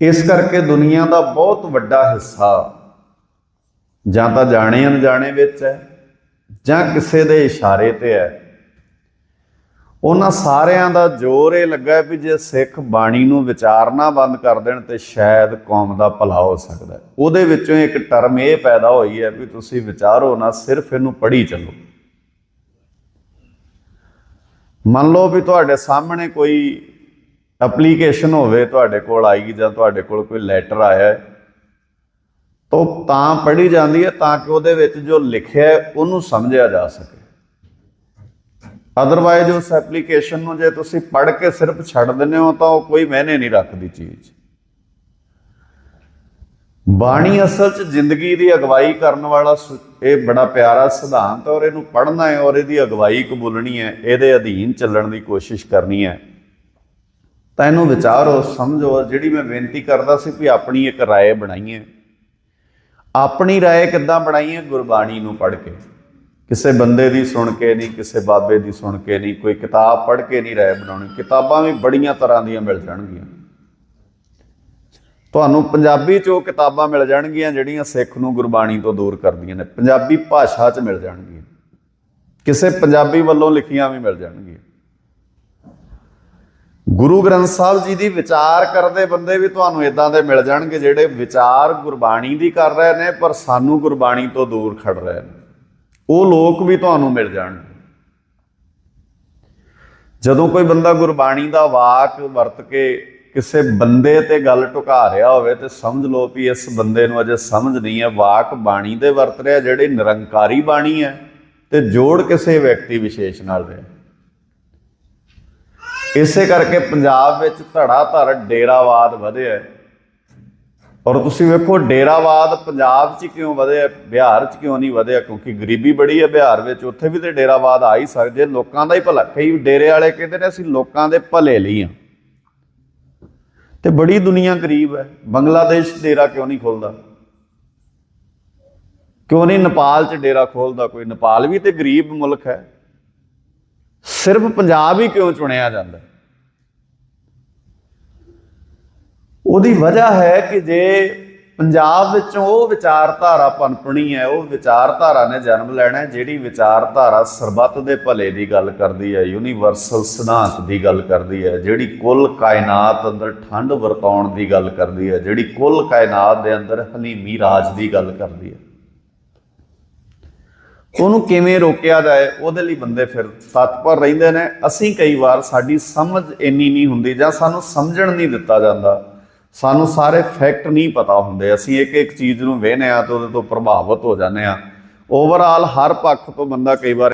ਇਸ ਕਰਕੇ ਦੁਨੀਆ ਦਾ ਬਹੁਤ ਵੱਡਾ ਹਿੱਸਾ ਜਾਂ ਤਾਂ ਜਾਣੇ ਅਣਜਾਣੇ ਵਿੱਚ ਹੈ, ਜਾਂ ਕਿਸੇ ਦੇ ਇਸ਼ਾਰੇ ਤੇ ਹੈ। ਉਹਨਾਂ ਸਾਰਿਆਂ ਦਾ ਜ਼ੋਰ ਇਹ ਲੱਗਾ ਵੀ ਜੇ ਸਿੱਖ ਬਾਣੀ ਨੂੰ ਵਿਚਾਰਨਾ ਬੰਦ ਕਰ ਦੇਣ ਤੇ ਸ਼ਾਇਦ ਕੌਮ ਦਾ ਭਲਾ ਹੋ ਸਕਦਾ ਹੈ। ਉਹਦੇ ਵਿੱਚੋਂ ਇੱਕ ਟਰਮ ਇਹ ਪੈਦਾ ਹੋਈ ਹੈ ਵੀ ਤੁਸੀਂ ਵਿਚਾਰੋ ਨਾ, ਸਿਰਫ ਇਹਨੂੰ ਪੜ੍ਹੀ ਚੱਲੋ। ਮੰਨ ਲਓ ਵੀ ਤੁਹਾਡੇ ਸਾਹਮਣੇ ਕੋਈ ਐਪਲੀਕੇਸ਼ਨ ਹੋਵੇ, ਤੁਹਾਡੇ ਕੋਲ ਆਈ ਜਾਂ ਤੁਹਾਡੇ ਕੋਲ ਕੋਈ ਲੈਟਰ ਆਇਆ ਹੈ, ਤਾਂ ਤਾਂ ਪੜ੍ਹੀ ਜਾਂਦੀ ਹੈ ਤਾਂ ਕਿ ਉਹਦੇ ਵਿੱਚ ਜੋ ਲਿਖਿਆ ਉਹਨੂੰ ਸਮਝਿਆ ਜਾ ਸਕੇ। ਅਦਰਵਾਇਜ਼ ਉਸ ਐਪਲੀਕੇਸ਼ਨ ਨੂੰ ਜੇ ਤੁਸੀਂ ਪੜ੍ਹ ਕੇ ਸਿਰਫ ਛੱਡ ਦਿੰਦੇ ਹੋ, ਤਾਂ ਉਹ ਕੋਈ ਮਹਿਨੇ ਨਹੀਂ ਰੱਖਦੀ ਚੀਜ਼। ਬਾਣੀ ਅਸਲ 'ਚ ਜ਼ਿੰਦਗੀ ਦੀ ਅਗਵਾਈ ਕਰਨ ਵਾਲਾ ਸੁ- ਇਹ ਬੜਾ ਪਿਆਰਾ ਸਿਧਾਂਤ ਔਰ ਇਹਨੂੰ ਪੜ੍ਹਨਾ ਹੈ ਔਰ ਇਹਦੀ ਅਗਵਾਈ ਕਬੂਲਣੀ ਹੈ, ਇਹਦੇ ਅਧੀਨ ਚੱਲਣ ਦੀ ਕੋਸ਼ਿਸ਼ ਕਰਨੀ ਹੈ। ਤਾਂ ਇਹਨੂੰ ਵਿਚਾਰੋ ਸਮਝੋ ਜਿਹੜੀ ਮੈਂ ਬੇਨਤੀ ਕਰਦਾ ਸੀ ਵੀ ਆਪਣੀ ਇੱਕ رائے ਬਣਾਈਏ ਆਪਣੀ رائے ਕਿੱਦਾਂ ਬਣਾਈਏ ਗੁਰਬਾਣੀ ਨੂੰ ਪੜ੍ਹ ਕੇ ਕਿਸੇ ਬੰਦੇ ਦੀ ਸੁਣ ਕੇ ਨਹੀਂ ਕਿਸੇ ਬਾਬੇ ਦੀ ਸੁਣ ਕੇ ਨਹੀਂ ਕੋਈ ਕਿਤਾਬ ਪੜ੍ਹ ਕੇ ਨਹੀਂ ਰਾਏ ਬਣਾਉਣੀ ਕਿਤਾਬਾਂ ਵੀ ਬੜੀਆਂ ਤਰ੍ਹਾਂ ਦੀਆਂ ਮਿਲ ਜਾਣਗੀਆਂ ਤੁਹਾਨੂੰ ਪੰਜਾਬੀ ਚ ਉਹ ਕਿਤਾਬਾਂ ਮਿਲ ਜਾਣਗੀਆਂ ਜਿਹੜੀਆਂ ਸਿੱਖ ਨੂੰ ਗੁਰਬਾਣੀ ਤੋਂ ਦੂਰ ਕਰਦੀਆਂ ਨੇ ਪੰਜਾਬੀ ਭਾਸ਼ਾ ਚ ਮਿਲ ਜਾਣਗੀਆਂ ਕਿਸੇ ਪੰਜਾਬੀ ਵੱਲੋਂ ਲਿਖੀਆਂ ਵੀ ਮਿਲ ਜਾਣਗੀਆਂ ਗੁਰੂ ਗ੍ਰੰਥ ਸਾਹਿਬ ਜੀ ਦੀ ਵਿਚਾਰ ਕਰਦੇ ਬੰਦੇ ਵੀ ਤੁਹਾਨੂੰ ਇਦਾਂ ਦੇ ਮਿਲ ਜਾਣਗੇ ਜਿਹੜੇ ਵਿਚਾਰ ਗੁਰਬਾਣੀ ਦੀ ਕਰ ਰਹੇ ਨੇ, ਪਰ ਸਾਨੂੰ ਗੁਰਬਾਣੀ ਤੋਂ ਦੂਰ ਖੜ ਰਹੇ ਨੇ। ਉਹ ਲੋਕ ਵੀ ਤੁਹਾਨੂੰ ਮਿਲ ਜਾਣਗੇ। ਜਦੋਂ ਕੋਈ ਬੰਦਾ ਗੁਰਬਾਣੀ ਦਾ ਵਾਕ ਵਰਤ ਕੇ ਕਿਸੇ ਬੰਦੇ ਤੇ ਗੱਲ ਟੁਕਾ ਰਿਹਾ ਹੋਵੇ ਤੇ ਸਮਝ ਲਓ ਵੀ ਇਸ ਬੰਦੇ ਨੂੰ ਅਜੇ ਸਮਝ ਨਹੀਂ ਹੈ, ਵਾਕ ਬਾਣੀ ਦੇ ਵਰਤ ਰਿਹਾ, ਜਿਹੜੀ ਨਿਰੰਕਾਰੀ ਬਾਣੀ ਹੈ, ਤੇ ਜੋੜ ਕਿਸੇ ਵਿਅਕਤੀ ਵਿਸ਼ੇਸ਼ ਨਾਲ ਰਿਹਾ। ਇਸੇ ਕਰਕੇ ਪੰਜਾਬ ਵਿੱਚ ਧੜਾ ਧੜ ਡੇਰਾਵਾਦ ਵਧਿਆ ਹੈ ਔਰ ਤੁਸੀਂ ਵੇਖੋ, ਡੇਰਾਵਾਦ ਪੰਜਾਬ 'ਚ ਕਿਉਂ ਵਧਿਆ ਬਿਹਾਰ 'ਚ ਕਿਉਂ ਨਹੀਂ ਵਧਿਆ ਕਿਉਂਕਿ ਗਰੀਬੀ ਬੜੀ ਹੈ ਬਿਹਾਰ ਵਿੱਚ, ਉੱਥੇ ਵੀ ਤੇ ਡੇਰਾਵਾਦ ਆ ਹੀ ਸਕਦੇ ਲੋਕਾਂ ਦਾ ਹੀ ਭਲਾ, ਕਈ ਡੇਰੇ ਵਾਲੇ ਕਹਿੰਦੇ ਨੇ ਅਸੀਂ ਲੋਕਾਂ ਦੇ ਭਲੇ ਲਈ ਆ। ਤੇ ਬੜੀ ਦੁਨੀਆ ਗਰੀਬ ਹੈ, ਬੰਗਲਾਦੇਸ਼ ਡੇਰਾ ਕਿਉਂ ਨਹੀਂ ਖੋਲਦਾ? ਕਿਉਂ ਨਹੀਂ ਨੇਪਾਲ 'ਚ ਡੇਰਾ ਖੋਲਦਾ ਕੋਈ? ਨੇਪਾਲ ਵੀ ਤੇ ਗਰੀਬ ਮੁਲਕ ਹੈ। ਸਿਰਫ ਪੰਜਾਬ ਹੀ ਕਿਉਂ ਚੁਣਿਆ ਜਾਂਦਾ? ਉਹਦੀ ਵਜ੍ਹਾ ਹੈ ਕਿ ਜੇ ਪੰਜਾਬ ਵਿੱਚੋਂ ਉਹ ਵਿਚਾਰਧਾਰਾ ਪਨਪਣੀ ਹੈ, ਉਹ ਵਿਚਾਰਧਾਰਾ ਨੇ ਜਨਮ ਲੈਣਾ ਜਿਹੜੀ ਵਿਚਾਰਧਾਰਾ ਸਰਬੱਤ ਦੇ ਭਲੇ ਦੀ ਗੱਲ ਕਰਦੀ ਹੈ ਯੂਨੀਵਰਸਲ ਸਿਧਾਂਤ ਦੀ ਗੱਲ ਕਰਦੀ ਹੈ, ਜਿਹੜੀ ਕੁੱਲ ਕਾਇਨਾਤ ਅੰਦਰ ਠੰਡ ਵਰਤਾਉਣ ਦੀ ਗੱਲ ਕਰਦੀ ਹੈ, ਜਿਹੜੀ ਕੁੱਲ ਕਾਇਨਾਤ ਦੇ ਅੰਦਰ ਹਲੀਮੀ ਰਾਜ ਦੀ ਗੱਲ ਕਰਦੀ ਹੈ। ਉਹਨੂੰ ਕਿਵੇਂ ਰੋਕਿਆ ਜਾਏ, ਉਹਦੇ ਲਈ ਬੰਦੇ ਫਿਰ ਤਤਪਰ ਰਹਿੰਦੇ ਨੇ। ਅਸੀਂ ਕਈ ਵਾਰ ਸਾਡੀ ਸਮਝ ਇੰਨੀ ਨਹੀਂ ਹੁੰਦੀ ਜਾਂ ਸਾਨੂੰ ਸਮਝਣ ਨਹੀਂ ਦਿੱਤਾ ਜਾਂਦਾ। ਸਾਨੂੰ ਸਾਰੇ ਫੈਕਟ ਨਹੀਂ ਪਤਾ ਹੁੰਦੇ। ਅਸੀਂ ਇੱਕ ਇੱਕ ਚੀਜ਼ ਨੂੰ ਵੇਖਨੇ ਆ ਤੇ ਉਹਦੇ ਤੋਂ ਪ੍ਰਭਾਵਿਤ ਹੋ ਜਾਂਦੇ ਆ। ਓਵਰਆਲ ਹਰ ਪੱਖ ਤੋਂ ਬੰਦਾ ਕਈ ਵਾਰ